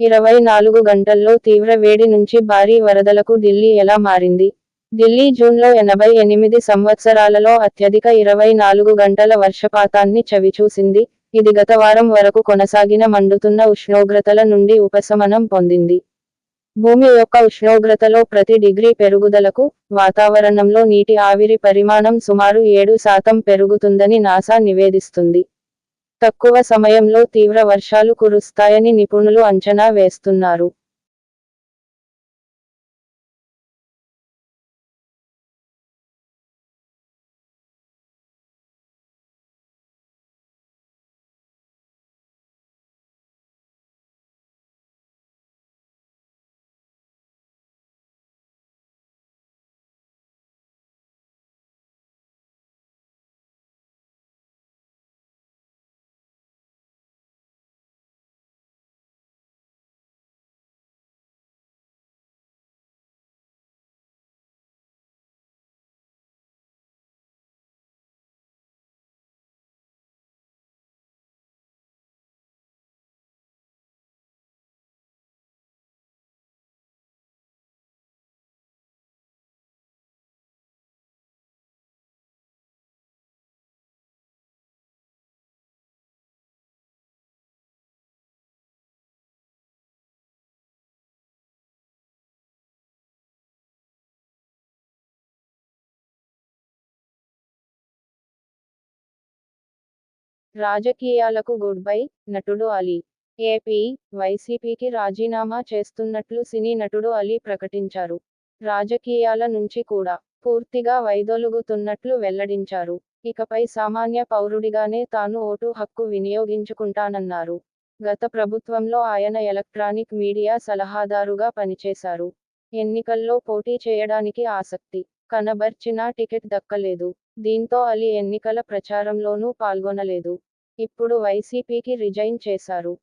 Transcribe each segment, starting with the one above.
ఇరవై నాలుగు గంటల్లో తీవ్ర వేడి నుంచి భారీ వరదలకు ఢిల్లీ ఎలా మారింది? ఢిల్లీ జూన్లో ఎనభై ఎనిమిది సంవత్సరాలలో అత్యధిక ఇరవై నాలుగు గంటల వర్షపాతాన్ని చవిచూసింది. ఇది గత వారం వరకు కొనసాగిన మండుతున్న ఉష్ణోగ్రతల నుండి ఉపశమనం పొందింది. భూమి యొక్క ఉష్ణోగ్రతలో ప్రతి డిగ్రీ పెరుగుదలకు వాతావరణంలో నీటి ఆవిరి పరిమాణం సుమారు ఏడు శాతం పెరుగుతుందని నాసా నివేదిస్తుంది. తక్కువ సమయంలో తీవ్ర వర్షాలు కురుస్తాయని నిపుణులు అంచనా వేస్తున్నారు. రాజకీయాలకు గుడ్ బై నటుడు అలీ. ఏపీ వైసీపీకి రాజీనామా చేస్తున్నట్లు సినీ నటుడు అలీ ప్రకటించారు. రాజకీయాల నుంచి కూడా పూర్తిగా వైదొలుగుతున్నట్లు వెల్లడించారు. ఇకపై సామాన్య పౌరుడిగానే తాను ఓటు హక్కు వినియోగించుకుంటానన్నారు. గత ప్రభుత్వంలో ఆయన ఎలక్ట్రానిక్ మీడియా సలహాదారుగా పనిచేశారు. ఎన్నికల్లో పోటీ చేయడానికి ఆసక్తి కనబర్చినా టికెట్ దక్కలేదు. దీంతో అలీ ఎన్నికల ప్రచారంలోనూ పాల్గొనలేదు. ఇప్పుడు వైసీపీకి రిజైన్ చేశారు.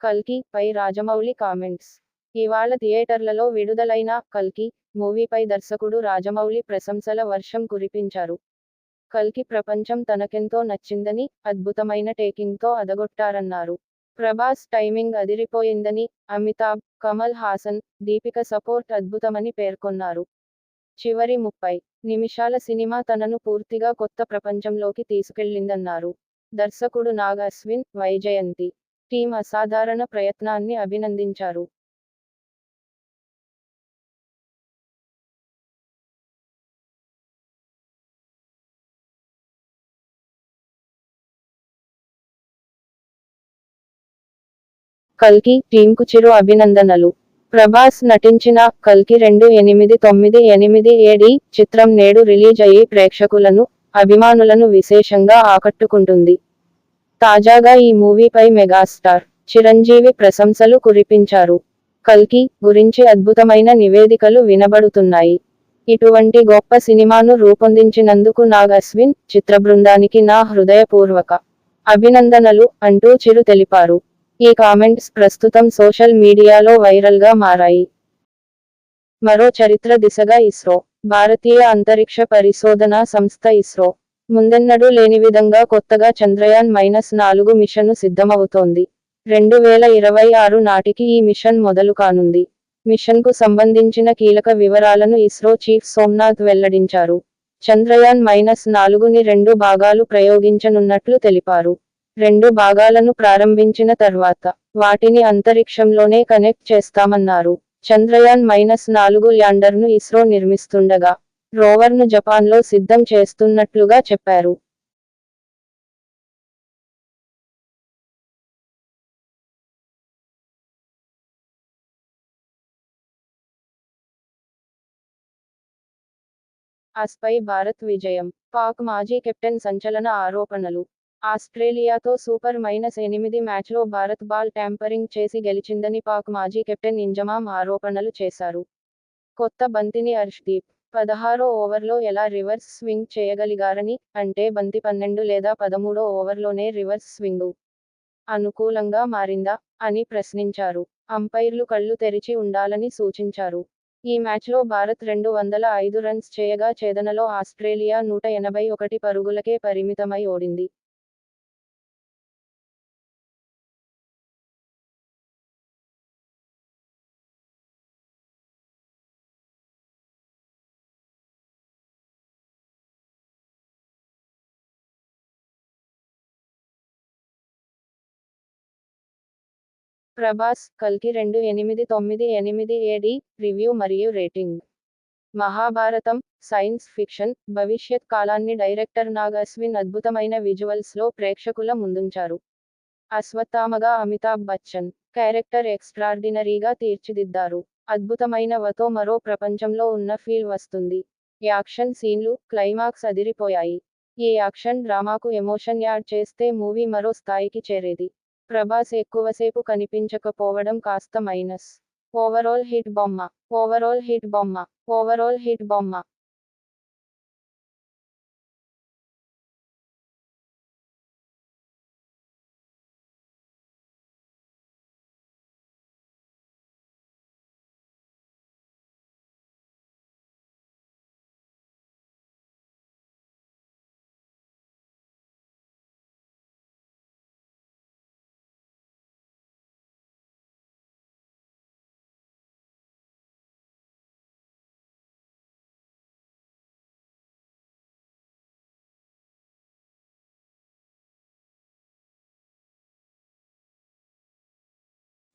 కల్కి పై రాజమౌళి కామెంట్స్. ఇవాళ థియేటర్లలో విడుదలైన కల్కి మూవీపై దర్శకుడు రాజమౌళి ప్రశంసల వర్షం కురిపించారు. కల్కి ప్రపంచం తనకెంతో నచ్చిందని అద్భుతమైన టేకింగ్తో అదగొట్టారన్నారు. ప్రభాస్ టైమింగ్ అదిరిపోయిందని అమితాబ్ కమల్ హాసన్ దీపిక సపోర్ట్ అద్భుతమని పేర్కొన్నారు. చివరి ముప్పై నిమిషాల సినిమా తనను పూర్తిగా కొత్త ప్రపంచంలోకి తీసుకెళ్ళిందన్నారు దర్శకుడు నాగ్ అశ్విన్ వైజయంతి. టీం అసాధారణ ప్రయత్నాన్ని అభినందించారు. కల్కి టీంకు చిరు అభినందనలు. ప్రభాస్ నటించిన కల్కి రెండు ఎనిమిది తొమ్మిది ఎనిమిది ఏడి చిత్రం నేడు రిలీజ్ అయ్యి ప్రేక్షకులను అభిమానులను విశేషంగా ఆకట్టుకుంటుంది. తాజాగా ఈ మూవీపై మెగాస్టార్ చిరంజీవి ప్రశంసలు కురిపించారు. కల్కి గురించి అద్భుతమైన నివేదికలు వినబడుతున్నాయి. ఇటువంటి గొప్ప సినిమాను రూపొందించినందుకు నాగ్ అశ్విన్ చిత్ర బృందానికి నా హృదయపూర్వక అభినందనలు అంటూ చిరు తెలిపారు. ఈ కామెంట్స్ ప్రస్తుతం సోషల్ మీడియాలో వైరల్గా మారాయి. మరో చరిత్ర దిశగా ఇస్రో భారతీయ అంతరిక్ష పరిశోధన సంస్థ ఇస్రో ముందెన్నడూ లేని విధంగా కొత్తగా చంద్రయాన్ మైనస్ నాలుగు మిషన్ను సిద్ధమవుతోంది. రెండు వేల ఇరవై ఆరు నాటికి ఈ మిషన్ మొదలు కానుంది. మిషన్కు సంబంధించిన కీలక వివరాలను ఇస్రో చీఫ్ సోమ్నాథ్ వెల్లడించారు. చంద్రయాన్ మైనస్ నాలుగుని రెండు భాగాలు ప్రయోగించనున్నట్లు తెలిపారు. రెండు భాగాలను ప్రారంభించిన తర్వాత వాటిని అంతరిక్షంలోనే కనెక్ట్ చేస్తామన్నారు. చంద్రయాన్ మైనస్ నాలుగు ల్యాండర్ను ఇస్రో నిర్మిస్తుండగా రోవర్ను జపాన్లో సిద్ధం చేస్తున్నట్లుగా చెప్పారు. ఆస్పై భారత్ విజయం. పాక్ మాజీ కెప్టెన్ సంచలన ఆరోపణలు. ఆస్ట్రేలియాతో సూపర్ మైనస్ ఎనిమిది మ్యాచ్లో భారత్ బాల్ ట్యాంపరింగ్ చేసి గెలిచిందని పాక్ మాజీ కెప్టెన్ ఇంజమాం ఆరోపణలు చేశారు. కొత్త బంతిని హర్ష్దీప్ పదహారో ఓవర్లో ఎలా రివర్స్ స్వింగ్ చేయగలిగారని అంటే బంతి పన్నెండు లేదా పదమూడో ఓవర్లోనే రివర్స్ స్వింగు అనుకూలంగా మారిందా అని ప్రశ్నించారు. అంపైర్లు కళ్ళు తెరిచి ఉండాలని సూచించారు. ఈ మ్యాచ్లో భారత్ రెండు వందల ఐదు రన్స్ చేయగా ఛేదనలో ఆస్ట్రేలియా నూట ఎనభై ఒకటి పరుగులకే పరిమితమై ఓడింది. ప్రభాస్ కల్కి రెండు ఎనిమిది తొమ్మిది ఎనిమిది ఏడి రివ్యూ మరియు రేటింగ్. మహాభారతం సైన్స్ ఫిక్షన్ భవిష్యత్ కాలాన్ని డైరెక్టర్ నాగ్ అశ్విన్ అద్భుతమైన విజువల్స్లో ప్రేక్షకుల ముందుంచారు. అశ్వత్థామగా అమితాబ్ బచ్చన్ క్యారెక్టర్ ఎక్స్ట్రార్డినరీగా తీర్చిదిద్దారు. అద్భుతమైన వతో మరో ప్రపంచంలో ఉన్న ఫీల్ వస్తుంది. యాక్షన్ సీన్లు క్లైమాక్స్ అదిరిపోయాయి. ఈ యాక్షన్ డ్రామాకు ఎమోషన్ యాడ్ చేస్తే మూవీ మరో స్థాయికి చేరేది. ప్రభాస్ ఎక్కువసేపు కనిపించకపోవడం కాస్త మైనస్. ఓవరాల్ హిట్ బొమ్మ. ఓవరాల్ హిట్ బొమ్మ. ఓవరాల్ హిట్ బొమ్మ.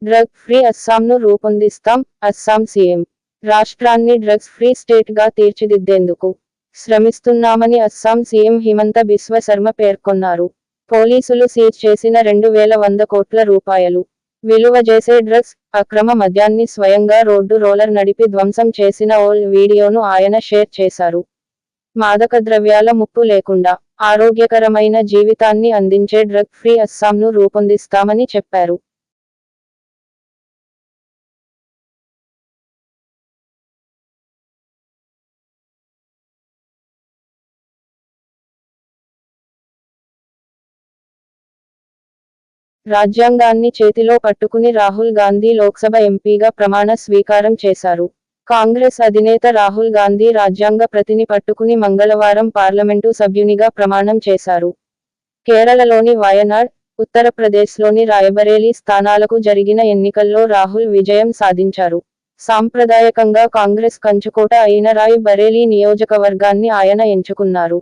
డ్రగ్ ఫ్రీ అస్సాంను రూపొందిస్తాం అస్సాం సీఎం. రాష్ట్రాన్ని డ్రగ్స్ ఫ్రీ స్టేట్గా తీర్చిదిద్దేందుకు శ్రమిస్తున్నామని అస్సాం సీఎం హిమంత బిశ్వ శర్మ పేర్కొన్నారు. పోలీసులు సీజ్ చేసిన రెండు వేల వంద కోట్ల రూపాయలు విలువ చేసే డ్రగ్స్ అక్రమ మద్యాన్ని స్వయంగా రోడ్డు రోలర్ నడిపి ధ్వంసం చేసిన ఓల్ వీడియోను ఆయన షేర్ చేశారు. మాదక ద్రవ్యాల ముప్పు లేకుండా ఆరోగ్యకరమైన జీవితాన్ని అందించే డ్రగ్ ఫ్రీ అస్సాంను రూపొందిస్తామని చెప్పారు. రాజ్యాంగాన్ని చేతిలో పట్టుకుని రాహుల్ గాంధీ లోక్సభ ఎంపీగా ప్రమాణ స్వీకారం చేశారు. కాంగ్రెస్ అధినేత రాహుల్ గాంధీ రాజ్యాంగ ప్రతిని పట్టుకుని మంగళవారం పార్లమెంటు సభ్యునిగా ప్రమాణం చేశారు. కేరళలోని వయనాడ్ ఉత్తరప్రదేశ్లోని రాయబరేలీ స్థానాలకు జరిగిన ఎన్నికల్లో రాహుల్ విజయం సాధించారు. సాంప్రదాయకంగా కాంగ్రెస్ కంచుకోట అయిన రాయ్ బరేలీ నియోజకవర్గాన్ని ఆయన ఎంచుకున్నారు.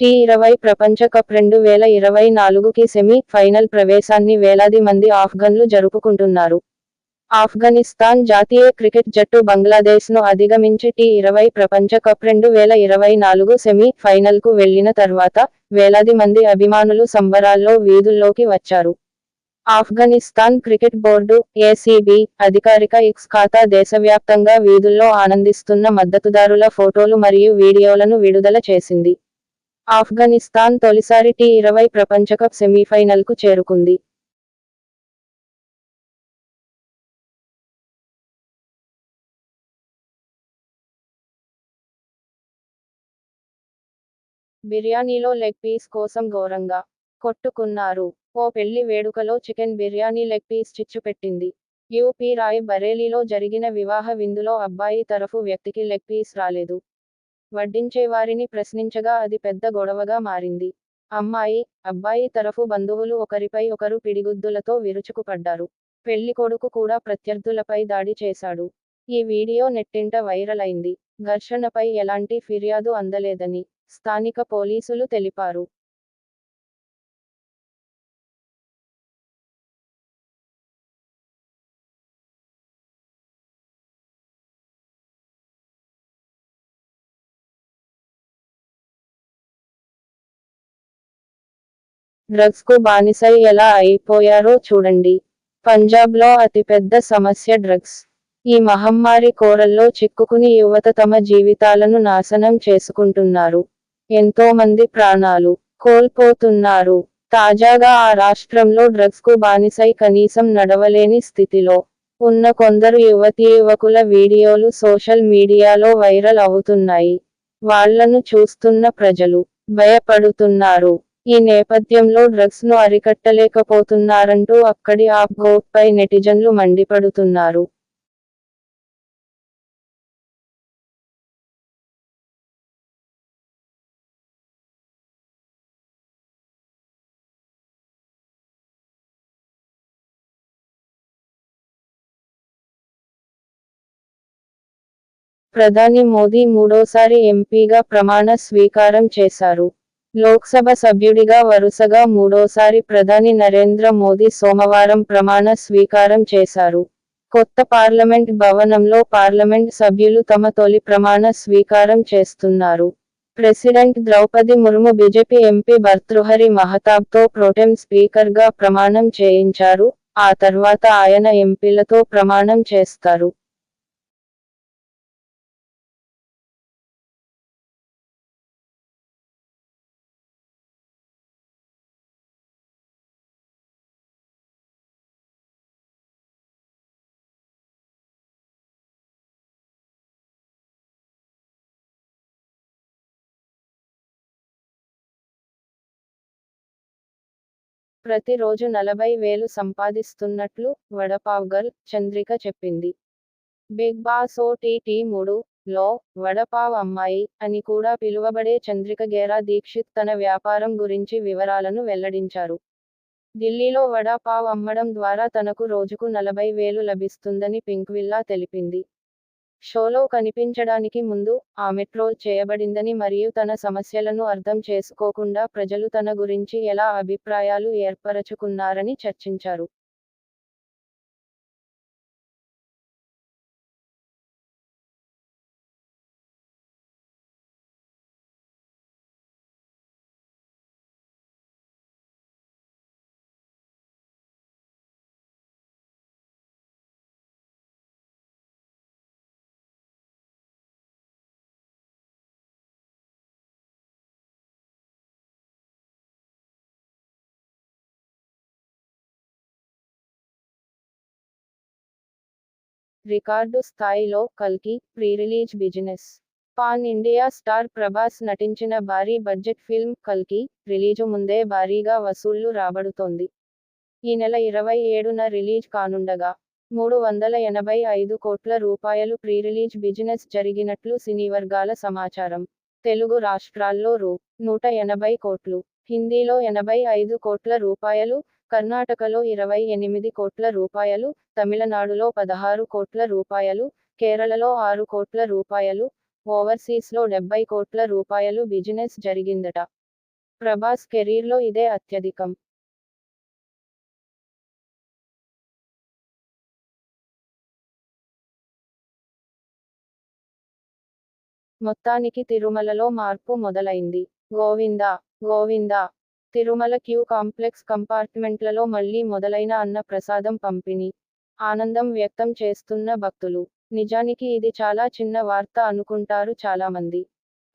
టీ ఇరవై ప్రపంచ కప్ రెండు వేల ఇరవై నాలుగుకి సెమీ ఫైనల్ ప్రవేశాన్ని వేలాది మంది ఆఫ్ఘన్లు జరుపుకుంటున్నారు. ఆఫ్ఘనిస్తాన్ జాతీయ క్రికెట్ జట్టు బంగ్లాదేశ్ను అధిగమించి టీ ఇరవై ప్రపంచ కప్ రెండు వేల ఇరవై నాలుగు సెమీ ఫైనల్కు వెళ్ళిన తర్వాత వేలాది మంది అభిమానులు సంబరాల్లో వీధుల్లోకి వచ్చారు. ఆఫ్ఘనిస్తాన్ క్రికెట్ బోర్డు ఏసీబీ అధికారిక ఎక్స్ ఖాతా దేశవ్యాప్తంగా వీధుల్లో ఆనందిస్తున్న మద్దతుదారుల ఫోటోలు మరియు వీడియోలను విడుదల చేసింది. ఆఫ్ఘనిస్తాన్ తొలిసారి టీ ఇరవై ప్రపంచకప్ సెమీఫైనల్కు చేరుకుంది. బిర్యానీలో లెగ్ పీస్ కోసం ఘోరంగా కొట్టుకున్నారు. ఓ పెళ్ళి వేడుకలో చికెన్ బిర్యానీ లెగ్ పీస్ చిచ్చు పెట్టింది. యూపీ రాయ్ బరేలీలో జరిగిన వివాహ విందులో అబ్బాయి తరఫు వ్యక్తికి లెగ్ పీస్ రాలేదు. వడ్డించేవారిని ప్రశ్నించగా అది పెద్ద గొడవగా మారింది. అమ్మాయి అబ్బాయి తరఫు బంధువులు ఒకరిపై ఒకరు పిడిగుద్దులతో విరుచుకుపడ్డారు. పెళ్ళికొడుకు కూడా ప్రత్యర్థులపై దాడి చేశాడు. ఈ వీడియో నెట్టింట వైరల్ అయింది ఘర్షణపై ఎలాంటి ఫిర్యాదు అందలేదని స్థానిక పోలీసులు తెలిపారు. డ్రగ్స్కు బానిసై ఎలా అయిపోయారో చూడండి. పంజాబ్లో అతిపెద్ద సమస్య డ్రగ్స్. ఈ మహమ్మారి కోరల్లో చిక్కుకుని యువత తమ జీవితాలను నాశనం చేసుకుంటున్నారు. ఎంతో మంది ప్రాణాలు కోల్పోతున్నారు. తాజాగా ఆ రాష్ట్రంలో డ్రగ్స్కు బానిసై కనీసం నడవలేని స్థితిలో ఉన్న కొందరు యువతీ యువకుల వీడియోలు సోషల్ మీడియాలో వైరల్ అవుతున్నాయి. వాళ్ళను చూస్తున్న ప్రజలు భయపడుతున్నారు. ఈ నేపథ్యంలో డ్రగ్స్ను అరికట్టలేకపోతున్నారంటూ అక్కడి ఆప్ గోట్ పై నెటిజన్లు మండిపడుతున్నారు. ప్రధాని మోదీ మూడోసారి ఎంపీగా ప్రమాణ స్వీకారం చేశారు. లోక్సభ సభ్యుడిగా వరుసగా మూడోసారి ప్రధాని నరేంద్ర మోదీ సోమవారం ప్రమాణ స్వీకారం చేశారు. కొత్త పార్లమెంట్ భవనంలో పార్లమెంట్ సభ్యులు తమ తొలి ప్రమాణ స్వీకారం చేస్తున్నారు. President Draupadi Murmu BJP MP Bhartruhari మహతాబ్తో protem స్పీకర్గా ప్రమాణం చేయించారు. ఆ తర్వాత ఆయన ఎంపీలతో ప్రమాణం చేస్తారు. ప్రతిరోజు నలభై వేలు సంపాదిస్తున్నట్లు వడపావ్ గర్ల్ చంద్రిక చెప్పింది. బిగ్ బాస్ ఓటీటీ మూడు లో వడపావ్ అమ్మాయి అని కూడా పిలువబడే చంద్రిక గేరా దీక్షిత్ తన వ్యాపారం గురించి వివరాలను వెల్లడించారు. ఢిల్లీలో వడాపావ్ అమ్మడం ద్వారా తనకు రోజుకు నలభై వేలు లభిస్తుందని పింక్విల్లా తెలిపింది. షోలో కనిపించడానికి ముందు ఆమె ట్రోల్ చేయబడిందని మరియు తన సమస్యలను అర్థం చేసుకోకుండా ప్రజలు తన గురించి ఎలా అభిప్రాయాలు ఏర్పరచుకున్నారని చర్చించారు. రికార్డు స్థాయిలో కల్కి pre release business. Pan India star Prabhas నటించిన భారీ బడ్జెట్ ఫిల్మ్ కల్కి రిలీజు ముందే భారీగా వసూళ్ళు రాబడుతోంది. ఈ నెల ఇరవై ఏడున రిలీజ్ కానుండగా మూడు వందల ఎనభై ఐదు కోట్ల రూపాయలు ప్రీ రిలీజ్ బిజినెస్ జరిగినట్లు సినీ వర్గాల సమాచారం. తెలుగు రాష్ట్రాల్లో రూ. నూట ఎనభై కోట్లు హిందీలో ఎనభై ఐదు కోట్ల రూపాయలు కర్ణాటకలో ఇరవై ఎనిమిది కోట్ల రూపాయలు తమిళనాడులో పదహారు కోట్ల రూపాయలు కేరళలో ఆరు కోట్ల రూపాయలు ఓవర్సీస్లో డెబ్బై కోట్ల రూపాయలు బిజినెస్ జరిగిందట. ప్రభాస్ కెరీర్లో ఇదే అత్యధికం. మొత్తానికి తిరుమలలో మార్పు మొదలైంది. గోవిందా గోవిందా తిరుమల క్యూ కాంప్లెక్స్ కంపార్ట్మెంట్లలో మళ్ళీ మొదలైన అన్న ప్రసాదం పంపిణీ. ఆనందం వ్యక్తం చేస్తున్న భక్తులు. నిజానికి ఇది చాలా చిన్న వార్త అనుకుంటారు చాలామంది.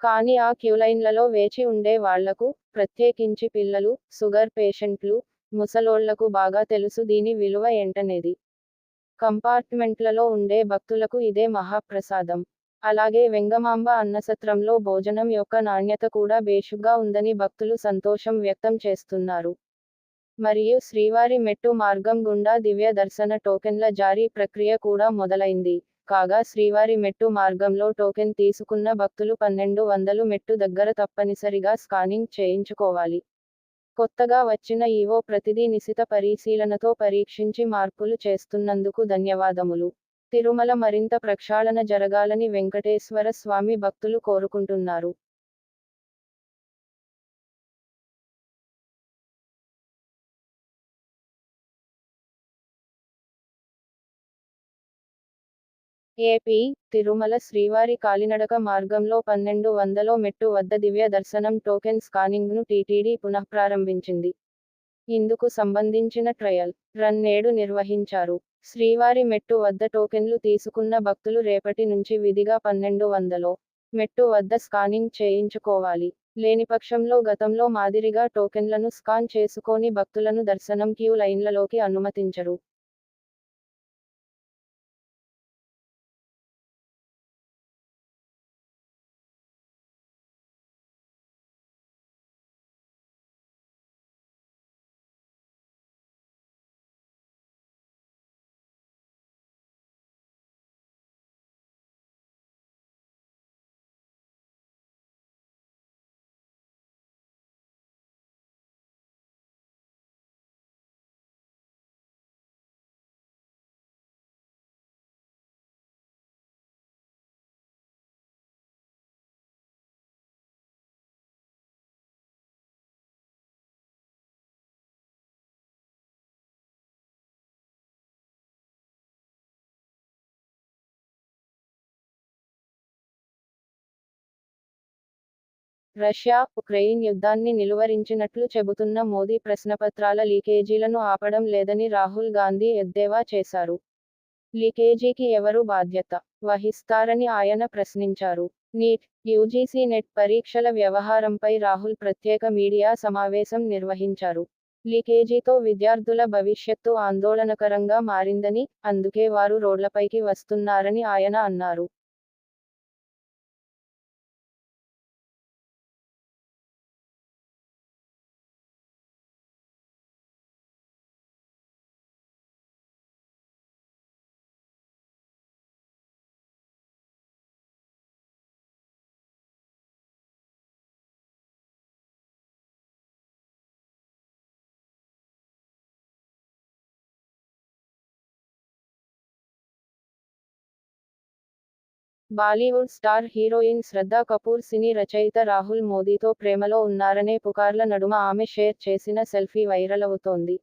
కానీ ఆ క్యూలైన్లలో వేచి ఉండే వాళ్ళకు ప్రత్యేకించి పిల్లలు షుగర్ పేషెంట్లు ముసలోళ్ళకు బాగా తెలుసు దీని విలువ ఏంటనేది. కంపార్ట్మెంట్లలో ఉండే భక్తులకు ఇదే మహాప్రసాదం. అలాగే వెంగమాంబ అన్నసత్రంలో భోజనం యొక్క నాణ్యత కూడా బేషుగ్గా ఉందని భక్తులు సంతోషం వ్యక్తం చేస్తున్నారు. మరియు శ్రీవారి మెట్టు మార్గం గుండా దివ్య దర్శన టోకెన్ల జారీ ప్రక్రియ కూడా మొదలైంది. కాగా శ్రీవారి మెట్టు మార్గంలో టోకెన్ తీసుకున్న భక్తులు పన్నెండు వందలు మెట్టు దగ్గర తప్పనిసరిగా స్కానింగ్ చేయించుకోవాలి. కొత్తగా వచ్చిన ఈవో ప్రతిదీ నిశిత పరిశీలనతో పరీక్షించి మార్పులు చేస్తున్నందుకు ధన్యవాదములు. తిరుమల మరింత ప్రక్షాళన జరగాలని వెంకటేశ్వర స్వామి భక్తులు కోరుకుంటున్నారు. ఏపీ తిరుమల శ్రీవారి కాలినడక మార్గంలో పన్నెండు వందలో మెట్టు వద్ద దివ్య దర్శనం టోకెన్ స్కానింగ్ను టీటీడీ పునఃప్రారంభించింది. ఇందుకు సంబంధించిన ట్రయల్ రన్ నేడు నిర్వహించారు. శ్రీవారి మెట్టు వద్ద టోకెన్లు తీసుకున్న భక్తులు రేపటి నుంచి విధిగా పన్నెండు వందలో మెట్టు వద్ద స్కానింగ్ చేయించుకోవాలి. లేని పక్షంలో గతంలో మాదిరిగా టోకెన్లను స్కాన్ చేసుకొని భక్తులను దర్శనం క్యూ లైన్లలోకి అనుమతించరు. రష్యా ఉక్రెయిన్ యుద్ధాన్ని నిలువరించినట్లు చెబుతున్న మోదీ ప్రశ్నపత్రాల లీకేజీలను ఆపడం లేదని రాహుల్ గాంధీ ఎద్దేవా చేశారు. లీకేజీకి ఎవరు బాధ్యత? వహిస్తారని ఆయన ప్రశ్నించారు. నీట్ యూజీసీ నెట్ పరీక్షల వ్యవహారంపై రాహుల్ ప్రత్యేక మీడియా సమావేశం నిర్వహించారు. లీకేజీతో విద్యార్థుల భవిష్యత్తు ఆందోళనకరంగా మారిందని అందుకే వారు రోడ్లపైకి వస్తున్నారని ఆయన అన్నారు. Bollywood star heroine Shraddha Kapoor cine రచయిత రాహుల్ మోదీతో ప్రేమలో ఉన్నారనే పుకార్ల నడుమ ఆమె షేర్ చేసిన సెల్ఫీ వైరల్ అవుతోంది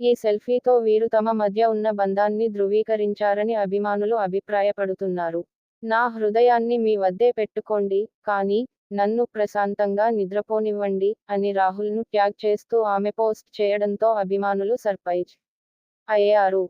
ఈ సెల్ఫీతో వీరు తమ మధ్య ఉన్న బంధాన్ని ధృవీకరించారని అభిమానులు అభిప్రాయపడుతున్నారు. నా హృదయాన్ని మీ వద్దే పెట్టుకోండి కానీ నన్ను ప్రశాంతంగా నిద్రపోనివ్వండి అని రాహుల్ను ట్యాగ్ చేస్తూ ఆమె పోస్ట్ చేయడంతో అభిమానులు సర్ప్రైజ్ అయ్యారు.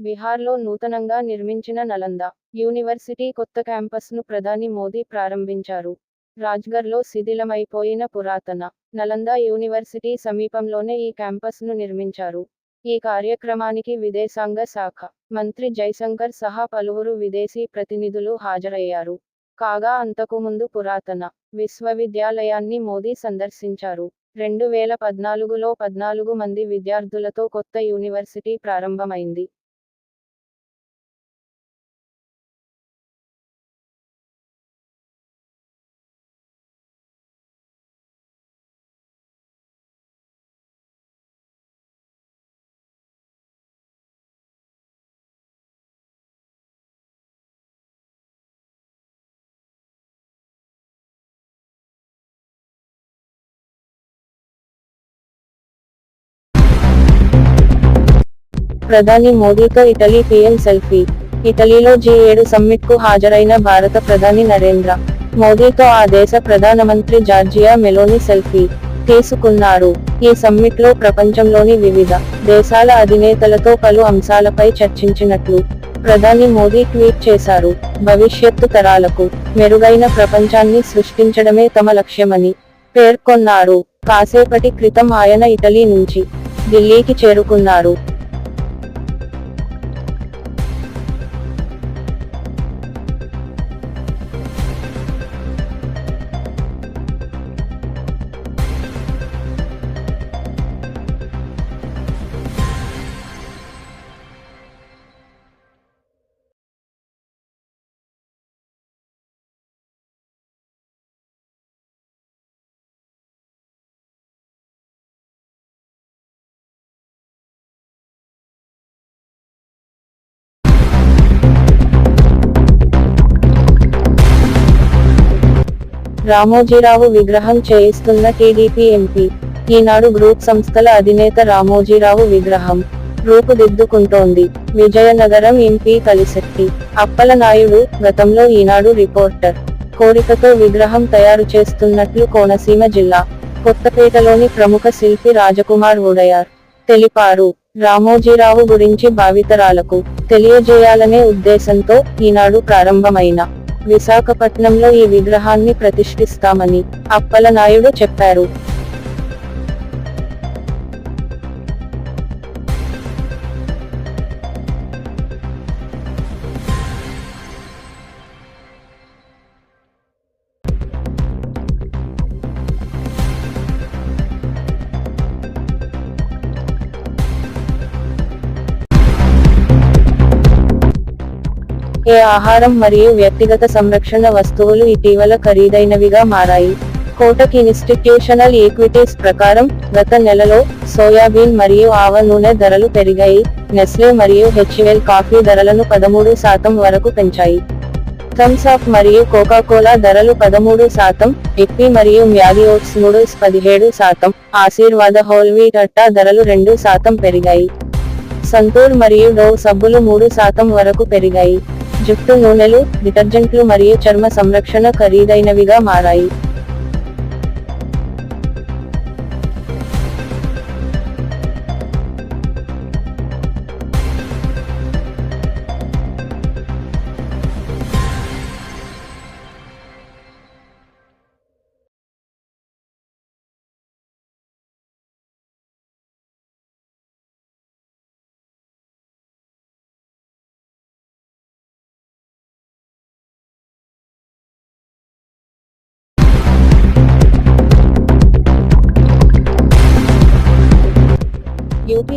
బీహార్లో నూతనంగా నిర్మించిన నలంద యూనివర్సిటీ కొత్త క్యాంపస్ను ప్రధాని మోదీ ప్రారంభించారు. రాజ్గర్లో శిథిలమైపోయిన పురాతన నలంద యూనివర్సిటీ సమీపంలోనే ఈ క్యాంపస్ను నిర్మించారు. ఈ కార్యక్రమానికి విదేశాంగ శాఖ మంత్రి జైశంకర్ సహా పలువురు విదేశీ ప్రతినిధులు హాజరయ్యారు. కాగా అంతకుముందు పురాతన విశ్వవిద్యాలయాన్ని మోదీ సందర్శించారు. రెండు వేల పద్నాలుగులో పద్నాలుగు మంది విద్యార్థులతో కొత్త యూనివర్సిటీ ప్రారంభమైంది. ప్రధాని మోదీతో ఇటలీ పీఎం సెల్ఫీ. ఇటలీలో జీ ఏడు సమ్మిట్కు హాజరైన భారత ప్రధాని నరేంద్ర మోదీతో ఆ దేశ ప్రధానమంత్రి జార్జియా మెలోని సెల్ఫీ తీసుకున్నారు. ఈ సమ్మిట్లో ప్రపంచంలోని వివిధ దేశాల అధినేతలతో పలు అంశాలపై చర్చించినట్లు ప్రధాని మోదీ ట్వీట్ చేశారు. భవిష్యత్తు తరాలకు మెరుగైన ప్రపంచాన్ని సృష్టించడమే తమ లక్ష్యమని పేర్కొన్నారు. కాసేపటి క్రితం ఆయన ఇటలీ నుంచి ఢిల్లీకి చేరుకున్నారు. రామోజీరావు విగ్రహం చేయిస్తున్న టీడీపీ ఎంపీ. ఈనాడు గ్రూప్ సంస్థల అధినేత రామోజీరావు విగ్రహం రూపుదిద్దుకుంటోంది. విజయనగరం ఎంపీ కలిశెట్టి అప్పలనాయుడు గతంలో ఈనాడు రిపోర్టర్. కోరికతో విగ్రహం తయారు చేస్తున్నట్లు కోనసీమ జిల్లా కొత్తపేటలోని ప్రముఖ శిల్పి రాజకుమార్ ఉడయార్ తెలిపారు. రామోజీరావు గురించి భావితరాలకు తెలియజేయాలనే ఉద్దేశంతో ఈనాడు ప్రారంభమైన విశాఖపట్నంలో ఈ విగ్రహాన్ని ప్రతిష్ఠిస్తామని అప్పలనాయుడు చెప్పారు. ఏ ఆహారం మరియు వ్యక్తిగత సంరక్షణ వస్తువులు ఇటీవల ఖరీదైనవిగా మారాయి. కోటక్ ఇన్స్టిట్యూషనల్ ఈక్విటీస్ ప్రకారం గత నెలలో సోయాబీన్ మరియు ఆవ నూనె ధరలు పెరిగాయి. నెస్లే మరియు హెచ్ఎల్ కాఫీ ధరలను పదమూడు శాతం వరకు పెంచాయి. థమ్స్ అప్ మరియు కోకా కోలా ధరలు పదమూడు శాతం ఇప్పి మరియు మ్యాగీ ఓట్స్ పదిహేడు శాతం ఆశీర్వాద హోల్ వీట్ అట్టా ధరలు రెండు శాతం పెరిగాయి. సంతూర్ మరియు డోవ్ సబ్బులు మూడు శాతం వరకు పెరిగాయి. జుట్టు నూనెలు డిటర్జెంట్లు మరియు చర్మ సంరక్షణ ఖరీదైనవిగా మారాయి.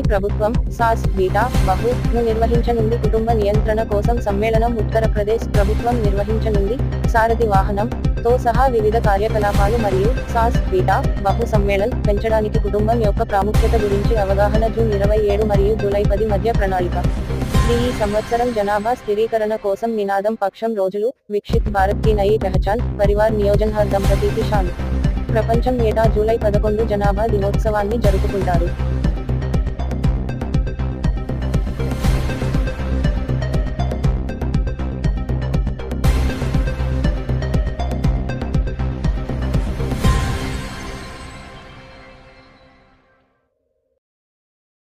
ప్రభుత్వం సాస్ బీటా బహు ను నిర్వహించనుంది. కుటుంబ నియంత్రణ కోసం సమ్మేళనం ఉత్తరప్రదేశ్ ప్రభుత్వం నిర్వహించనుంది. సారథి వాహనం తో సహా వివిధ కార్యకలాపాలు మరియు సాస్ బీటా బహు సమ్మేళన్ పెంచడానికి కుటుంబం యొక్క ప్రాముఖ్యత గురించి అవగాహన జూన్ ఇరవై ఏడు మరియు జూలై పది మధ్య ప్రణాళిక. ఇది ఈ సంవత్సరం జనాభా స్థిరీకరణ కోసం నినాదం పక్షం రోజులు విక్షిత్ భారత్కి నయి పెహచాన్ పరివార్ నియోజన్ హర్ దంపతికి షాన్. ప్రపంచం ఏటా జూలై పదకొండు జనాభా దినోత్సవాన్ని జరుపుకుంటారు.